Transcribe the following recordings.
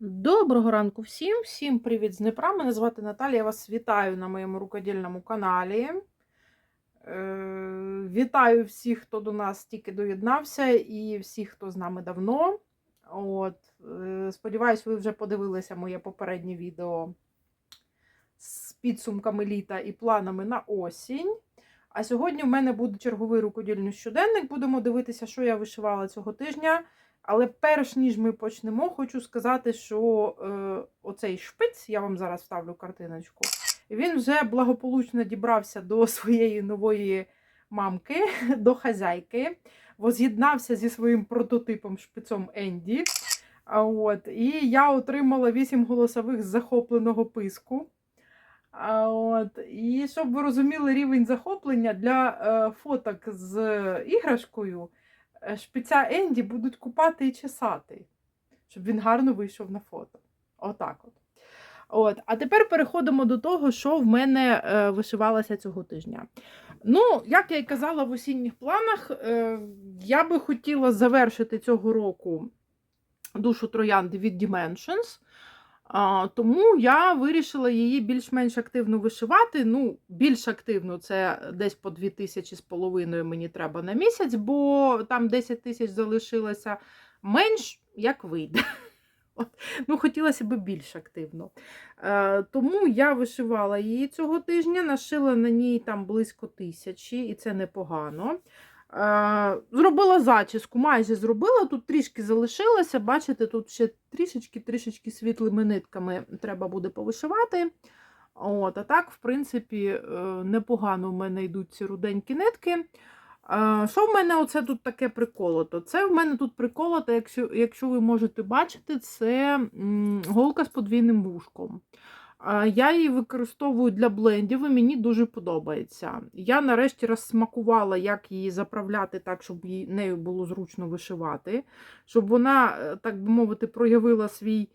Доброго ранку всім, всім привіт з Дніпра. Мене звати Наталія. Я вас вітаю на моєму рукодільному каналі. Е, Вітаю всіх, хто до нас тільки доєднався, і всіх, хто з нами давно. От, е, Сподіваюсь, ви вже подивилися моє попереднє відео з підсумками літа і планами на осінь. А сьогодні в мене буде черговий рукодільний щоденник. Будемо дивитися, що я вишивала цього тижня. Але перш ніж ми почнемо, хочу сказати, що е, оцей шпиць, я вам зараз ставлю картиночку, він вже благополучно дібрався до своєї нової мамки, до хазяйки, воз'єднався зі своїм прототипом шпицом Енді. От, і я отримала 8 голосових з захопленого писку. От, і щоб ви розуміли рівень захоплення для е, фоток з іграшкою. Е, шпиця Енді будуть купати і чесати, щоб він гарно вийшов на фото. Отак от. От. А тепер переходимо до того, що в мене е, вишивалося цього тижня. Ну, як я й казала в осінніх планах, е, я би хотіла завершити цього року душу троянди від Dimensions. А, Тому я вирішила її більш-менш активно вишивати. Ну, більш активно це десь по 2 тисячі з половиною мені треба на місяць, бо там 10 тисяч залишилося менш як вийде. От. Ну, Хотілося б більш активно. Е, Тому я вишивала її цього тижня, нашила на ній там близько тисячі, і це непогано. Е, Зробила зачіску, майже зробила, тут трішки залишилося. Бачите, тут ще трішечки-трішечки світлими нитками треба буде повишивати. От, А так, в принципі, е, непогано в мене йдуть ці руденькі нитки. Е, Що в мене оце тут таке приколото? Це в мене тут приколото, якщо якщо ви можете бачити, це голка з подвійним вушком. Я її використовую для блендів і мені дуже подобається. Я нарешті розсмакувала, як її заправляти так, щоб її, нею було зручно вишивати, щоб вона, е, так би мовити, проявила свій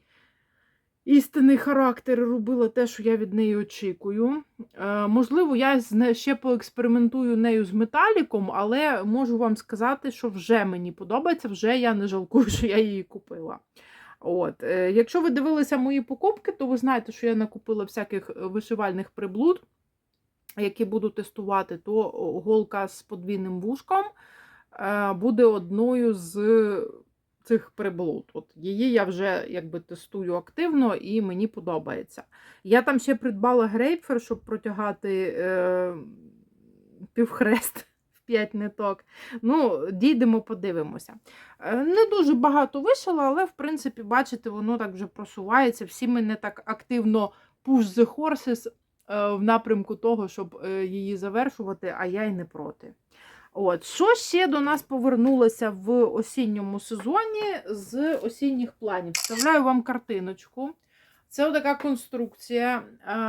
істинний характер і робила те, що я від неї очікую. Е, можливо, я ще поекспериментую нею з металіком, але можу вам сказати, що вже мені подобається, вже я не жалкую, що я її купила. От. Е, якщо ви дивилися мої покупки, то ви знаєте, що я накупила всяких е, вишивальних приблуд, які буду тестувати, то голка з подвійним вушком е, буде одною з цих приблуд. От Її я вже якби тестую активно і мені подобається. Я там ще придбала грейпфер, щоб протягати е, півхрест. 5 ниток. Ну, дійдемо, подивимося. Е, не дуже багато вишила, але, в принципі, бачите, воно так вже просувається. Всі мене так активно push the horses е, в напрямку того, щоб е, її завершувати, а я й не проти. От, Що ще до нас повернулося в осінньому сезоні з осінніх планів? Вставляю вам картиночку. Це така конструкція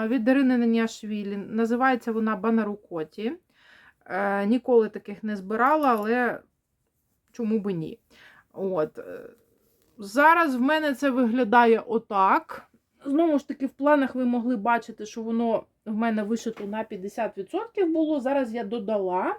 від Дарини Наніашвілі. Називається вона Банарукоті. Е, Ніколи таких не збирала, але чому би ні. От. е, Зараз в мене це виглядає отак. Знову ж таки, в планах ви могли бачити, що воно в мене вишито на 50% було. Зараз я додала.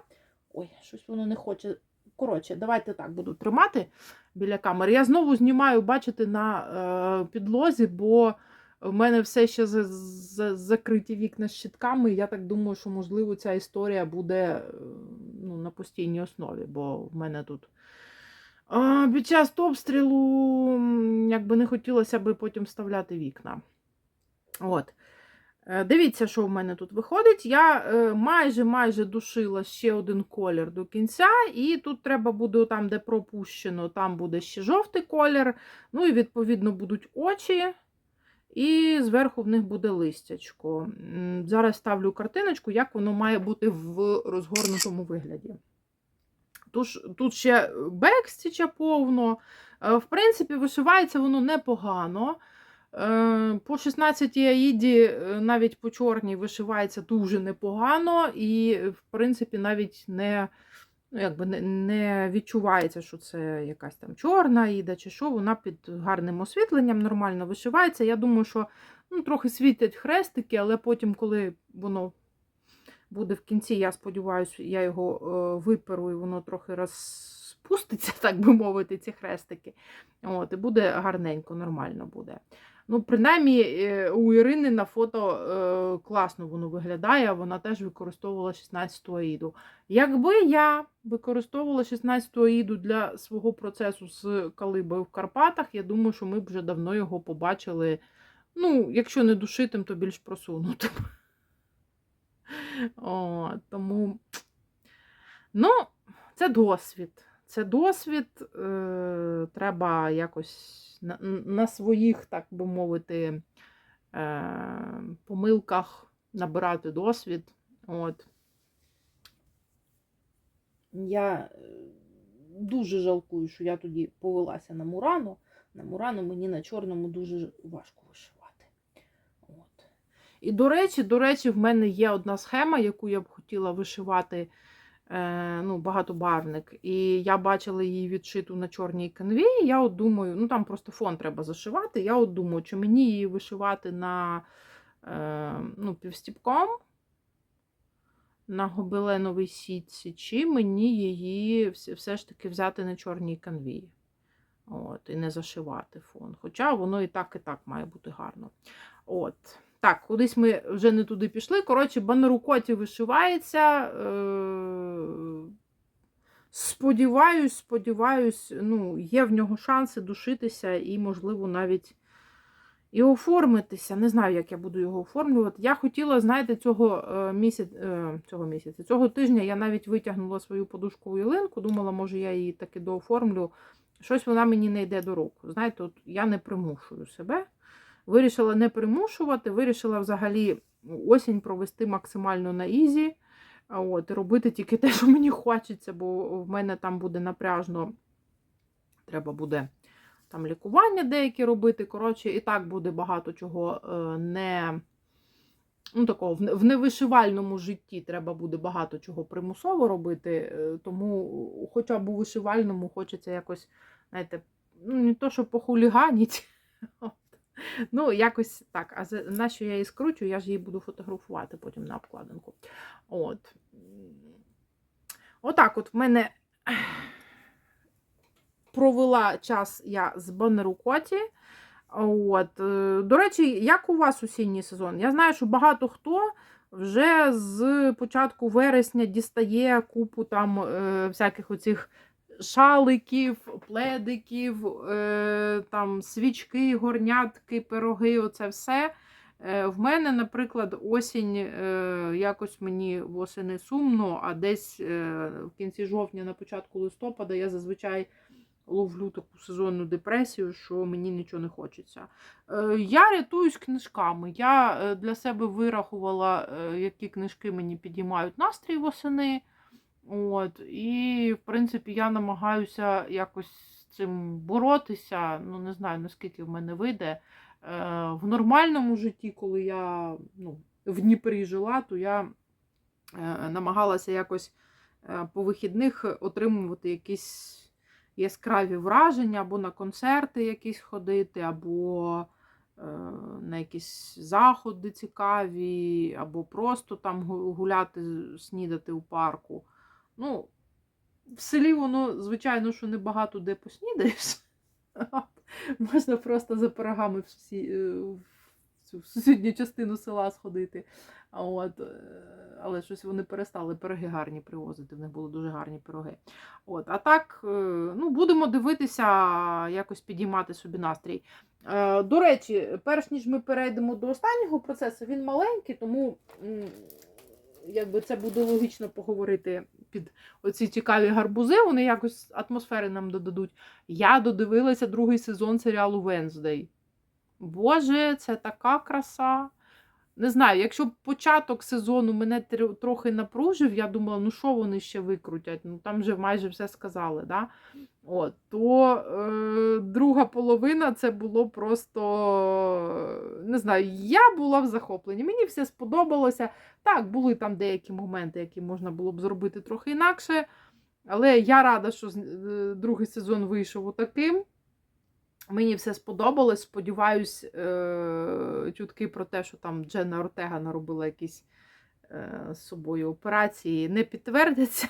Ой, щось воно не хоче. Коротше, давайте так буду тримати біля камери. Я знову знімаю, бачите, на е, підлозі, бо в мене все ще за, за, закриті вікна щитками. Я так думаю, що, можливо, ця історія буде е, ну, на постійній основі, бо в мене тут а, під час обстрілу якби не хотілося би потім вставляти вікна. От. Е, дивіться, що в мене тут виходить. Я е, майже майже душила ще один колір до кінця, і тут треба буде, там, де пропущено, там буде ще жовтий колір. Ну і, відповідно, будуть очі. І зверху в них буде листячко. Зараз ставлю картиночку, як воно має бути в розгорнутому вигляді. Тож, тут ще бекстіча повно. Е, в принципі, вишивається воно непогано. Е, по 16 аїді, е, навіть по чорній, вишивається дуже непогано, і, в принципі, навіть не ну, якби не, відчувається, що це якась там чорна аїда чи що, вона під гарним освітленням нормально вишивається. Я думаю, що ну, трохи світять хрестики, але потім, коли воно буде в кінці, я сподіваюся, я його е, виперу і воно трохи роз спуститься, так би мовити, ці хрестики. От, І буде гарненько, нормально буде. Ну, принаймні, е, у Ірини на фото е, класно воно виглядає, вона теж використовувала 16-ту аїду. Якби я використовувала 16-ту аїду для свого процесу з калибою в Карпатах, я думаю, що ми б вже давно його побачили. Ну, якщо не душитим, то більш просунутим. О, тому, ну, це досвід. Це досвід. Е, треба якось на, на своїх, так би мовити, е, помилках набирати досвід. От. Я е, дуже жалкую, що я тоді повелася на Мурану. На Мурану мені на чорному дуже важко вишивати. От. І, до речі, до речі, в мене є одна схема, яку я б хотіла вишивати ну, багатобарвник. І я бачила її відшиту на чорній канві. Я от думаю, ну там просто фон треба зашивати. Я от думаю, чи мені її вишивати на е, ну, півстіпком на гобеленовій сітці, чи мені її все, ж таки взяти на чорній канві. От, І не зашивати фон. Хоча воно і так, і так має бути гарно. От. Так, кудись ми вже не туди пішли. Коротше, банерукоті вишивається. Е- Сподіваюсь, сподіваюсь, ну, є в нього шанси душитися і, можливо, навіть і оформитися. Не знаю, як я буду його оформлювати. Я хотіла, знаєте, цього е, місяця, цього місяця, цього тижня я навіть витягнула свою подушкову ялинку, думала, може, я її таки дооформлю. Щось вона мені не йде до рук. Знаєте, от я не примушую себе. Вирішила не примушувати, вирішила взагалі осінь провести максимально на ізі. От, робити тільки те, що мені хочеться, бо в мене там буде напряжно. Треба буде там лікування деякі робити. Коротше, і так буде багато чого е, не. Ну, такого, в невишивальному житті треба буде багато чого примусово робити, е, тому хоча б у вишивальному хочеться якось, знаєте, ну, не то, що похуліганіть. Ну, якось так. А за на що я її скручу, я ж її буду фотографувати потім на обкладинку. От. Отак от в мене провела час я з Банерукоті. От. е, До речі, як у вас осінній сезон? Я знаю, що багато хто вже з початку вересня дістає купу там е, всяких оцих шаликів, пледиків, е, там свічки, горнятки, пироги, оце все. Е, В мене, наприклад, осінь е, якось мені восени сумно, а десь в кінці жовтня, на початку листопада я зазвичай ловлю таку сезонну депресію, що мені нічого не хочеться. Я рятуюсь книжками. Я для себе вирахувала, які книжки мені підіймають настрій восени. От, І, в принципі, я намагаюся якось з цим боротися. Ну, не знаю, наскільки в мене вийде. Е, В нормальному житті, коли я ну, в Дніпрі жила, то я е, намагалася якось е, по вихідних отримувати якісь яскраві враження, або на концерти якісь ходити, або на якісь заходи цікаві, або просто там гуляти, снідати у парку. Ну, в селі воно, звичайно, що небагато де поснідаєш. Можна просто за пирогами в, сусі... е, в сусідню частину села сходити. От. е, Але щось вони перестали пироги гарні привозити, в них були дуже гарні пироги. От. А так, е, ну, будемо дивитися, якось підіймати собі настрій. До речі, перш ніж ми перейдемо до останнього процесу, він маленький, тому якби це буде логічно поговорити під оці цікаві гарбузи, вони якось атмосфери нам додадуть. Я додивилася другий сезон серіалу Венздей. Боже, це така краса. Не знаю, якщо початок сезону мене трохи напружив, я думала, ну що вони ще викрутять? Ну там вже майже все сказали. Да? От, то е, друга половина це було просто, не знаю, я була в захопленні. Мені все сподобалося. Так, були там деякі моменти, які можна було б зробити трохи інакше. Але я рада, що е, другий сезон вийшов отаким. Мені все сподобалось. Сподіваюсь, е, чутки про те, що там Дженна Ортега наробила якісь е, з собою операції, не підтвердяться.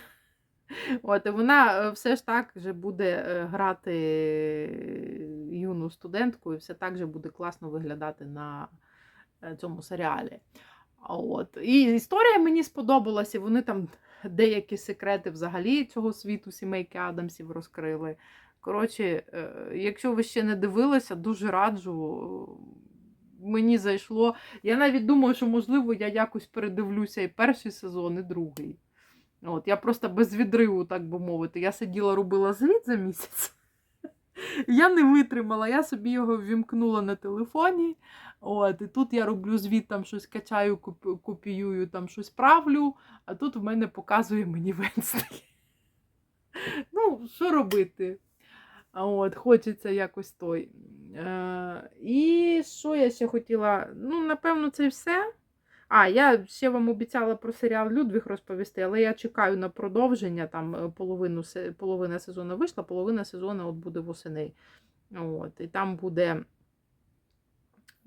От, і вона е, все ж так же буде е, грати юну студентку, і все так же буде класно виглядати на е, цьому серіалі. От. І історія мені сподобалася, вони там деякі секрети взагалі цього світу сімейки Адамсів розкрили. Коротше, якщо ви ще не дивилися, дуже раджу. Мені зайшло. Я навіть думаю, що, можливо, я якось передивлюся і перший сезон, і другий. От, Я просто без відриву, так би мовити. Я сиділа, робила звіт за місяць. Я не витримала, я собі його ввімкнула на телефоні. От, І тут я роблю звіт, там щось качаю, копіюю, там щось правлю, а тут в мене показує мені Венстей. Ну, що робити? От, хочеться якось той. Е, і що я ще хотіла? Ну, напевно, це все. А, я ще вам обіцяла про серіал Людвіг розповісти, але я чекаю на продовження. Там е, половину, половина сезону вийшла, половина сезону от буде восени. От, і там буде.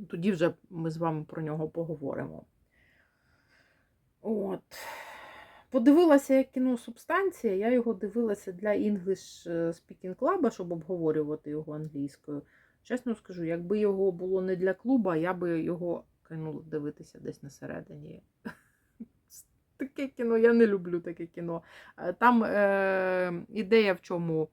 Тоді вже ми з вами про нього поговоримо. От. Подивилася я кіно Субстанція. Я його дивилася для English Speaking Club, щоб обговорювати його англійською. Чесно скажу, якби його було не для клуба, я би його кинула дивитися десь на середині. Таке кіно, я не люблю таке кіно. Е, Там е, ідея в чому.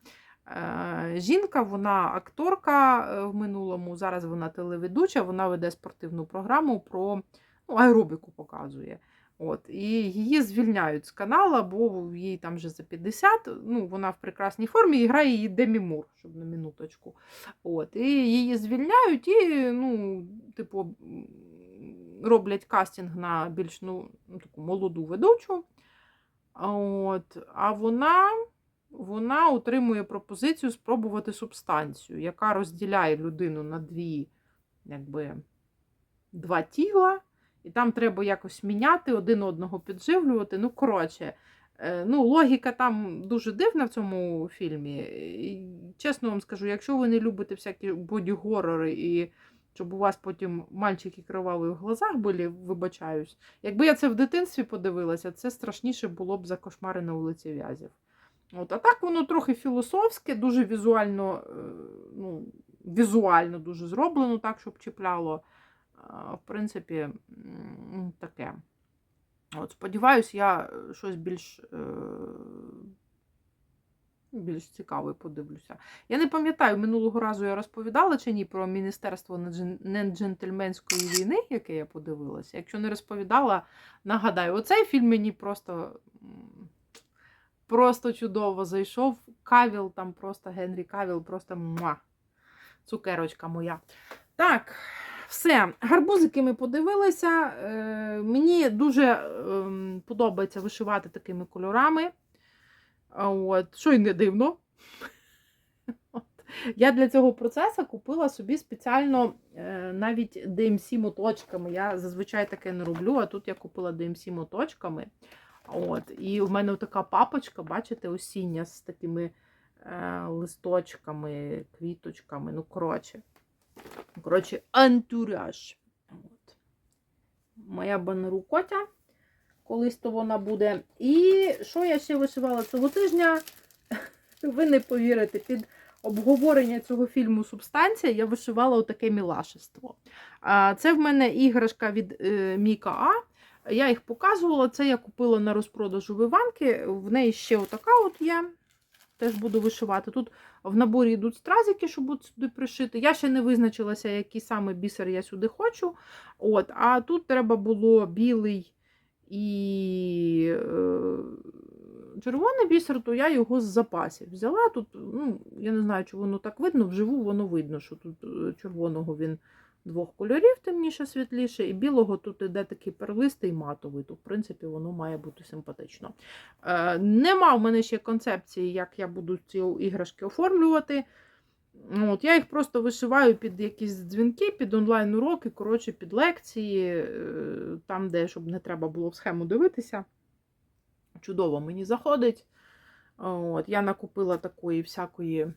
Е, Жінка, вона акторка е, в минулому, зараз вона телеведуча, вона веде спортивну програму про ну, аеробіку показує. От, І її звільняють з канала, бо їй там вже за 50, ну, вона в прекрасній формі і грає її Демі Мур, щоб на минуточку. От, І її звільняють і, ну, типу, роблять кастинг на більш ну, таку молоду ведучу. От, а вона, вона отримує пропозицію спробувати субстанцію, яка розділяє людину на дві, якби, два тіла. І там треба якось міняти, один одного підживлювати. Ну, коротше, е, ну, логіка там дуже дивна в цьому фільмі. І, чесно вам скажу, якщо ви не любите всякі боді-горори і щоб у вас потім мальчики кроваві в глазах були, вибачаюсь. Якби я це в дитинстві подивилася, це страшніше було б за кошмари на вулиці В'язів. От, а так воно трохи філософське, дуже візуально, е, ну, візуально дуже зроблено, так, щоб чіпляло. В принципі, таке. От, Сподіваюсь, я е, щось більш, е, більш цікаве подивлюся. Я не пам'ятаю, минулого разу я розповідала чи ні про Міністерство неджен- неджентльменської війни, яке я подивилася. Якщо не розповідала, нагадаю, оцей фільм мені просто. Просто чудово зайшов. Кавіл, там просто Генрі Кавіл, просто муа. Цукерочка моя. Так, все. Гарбузики ми подивилися. Е, мені дуже ем, подобається вишивати такими кольорами. От, що й не дивно. От. Я для цього процесу купила собі спеціально е, навіть DMC моточками. Я зазвичай таке не роблю, а тут я купила DMC моточками. От. І в мене така папочка, бачите, осіння з такими е, листочками, квіточками. Ну, коротше. Коротше, антураж. От. Моя банеру котя. Колись то вона буде. І що я ще вишивала цього тижня? Ви не повірите, під обговорення цього фільму Субстанція я вишивала отаке мілашество. Це в мене іграшка від е, Міка А. Я їх показувала. Це я купила на розпродажу в Іванки. В неї ще отака от є. Теж буду вишивати. Тут в наборі йдуть стразики, щоб от сюди пришити. Я ще не визначилася, який саме бісер я сюди хочу. От, А тут треба було білий і е, червоний бісер, то я його з запасів взяла. Тут, ну, я не знаю, чи воно так видно, вживу воно видно, що тут е, червоного він двох кольорів, темніше, світліше, і білого тут іде такий перлистий матовий, то в принципі воно має бути симпатично. Е, Нема в мене ще концепції, як я буду ці іграшки оформлювати. От, Я їх просто вишиваю під якісь дзвінки, під онлайн-уроки, коротше, під лекції, е, там, де щоб не треба було в схему дивитися. Чудово мені заходить. От, Я накупила такої всякої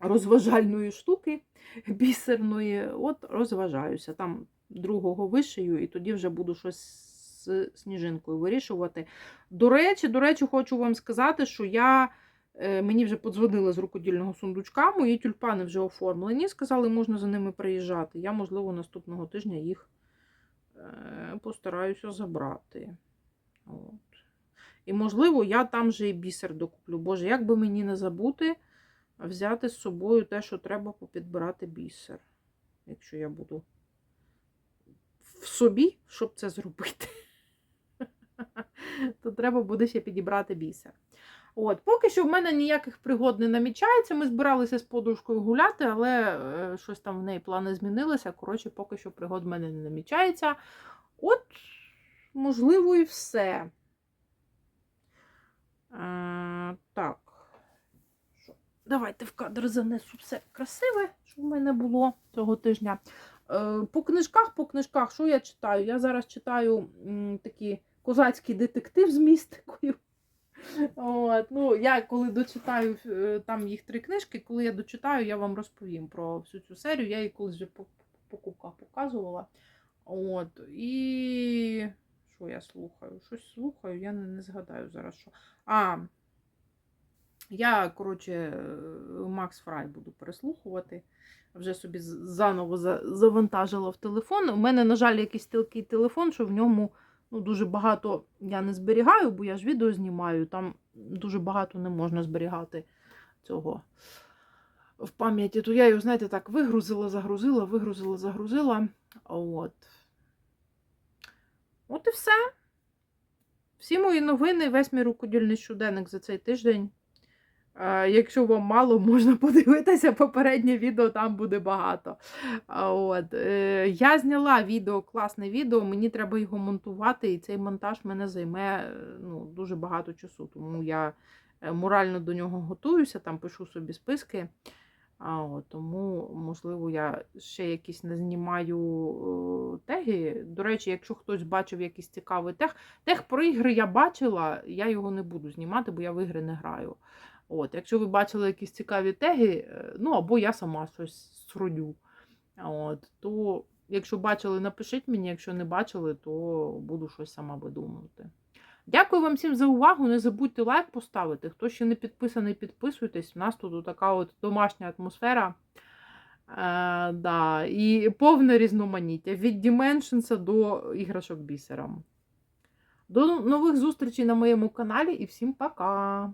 розважальної штуки бісерної. От розважаюся. Там другого вишию, і тоді вже буду щось з сніжинкою вирішувати. До речі, до речі, хочу вам сказати, що я. Е, Мені вже подзвонили з рукодільного сундучка, мої тюльпани вже оформлені. Сказали, можна за ними приїжджати. Я, можливо, наступного тижня їх е, постараюся забрати. От. І, можливо, я там же і бісер докуплю. Боже, як би мені не забути взяти з собою те, що треба попідбирати бісер. Якщо я буду в собі, щоб це зробити, то треба буде ще підібрати бісер. От, поки що в мене ніяких пригод не намічається. Ми збиралися з подружкою гуляти, але е, щось там в неї плани змінилися. Коротше, поки що пригод в мене не намічається. От, можливо, і все. Е, так. Давайте в кадр занесу все красиве, що в мене було цього тижня. Е, по книжках, по книжках, що я читаю? Я зараз читаю м, такий козацький детектив з містикою. От, ну, я коли дочитаю е, там їх три книжки, коли я дочитаю, я вам розповім про всю цю серію. Я її колись вже по покупках показувала. От, і що я слухаю? Щось слухаю, я не, згадаю зараз що. А, я, коротше, Макс Фрай буду переслухувати. Вже собі заново завантажила в телефон. У мене, на жаль, якийсь такий телефон, що в ньому ну, дуже багато я не зберігаю, бо я ж відео знімаю. Там дуже багато не можна зберігати цього в пам'яті. То я його, знаєте, так вигрузила, загрузила, вигрузила, загрузила. От. От і все. Всі мої новини, весь мій рукодільний щоденник за цей тиждень. Е, Якщо вам мало, можна подивитися попереднє відео, там буде багато. От. е, Я зняла відео, класне відео, мені треба його монтувати, і цей монтаж мене займе е, ну, дуже багато часу. Тому я морально до нього готуюся, там пишу собі списки. От, тому, можливо, я ще якісь не знімаю теги. До речі, якщо хтось бачив якийсь цікавий тег, тег про ігри я бачила, я його не буду знімати, бо я в ігри не граю. От, якщо ви бачили якісь цікаві теги, е, ну або я сама щось сродю. От, то, якщо бачили, напишіть мені, якщо не бачили, то буду щось сама видумувати. Дякую вам всім за увагу. Не забудьте лайк поставити. Хто ще не підписаний, підписуйтесь. У нас тут така от домашня атмосфера. Е, да, І повне різноманіття від Dimensions до іграшок бісером. До нових зустрічей на моєму каналі і всім пока!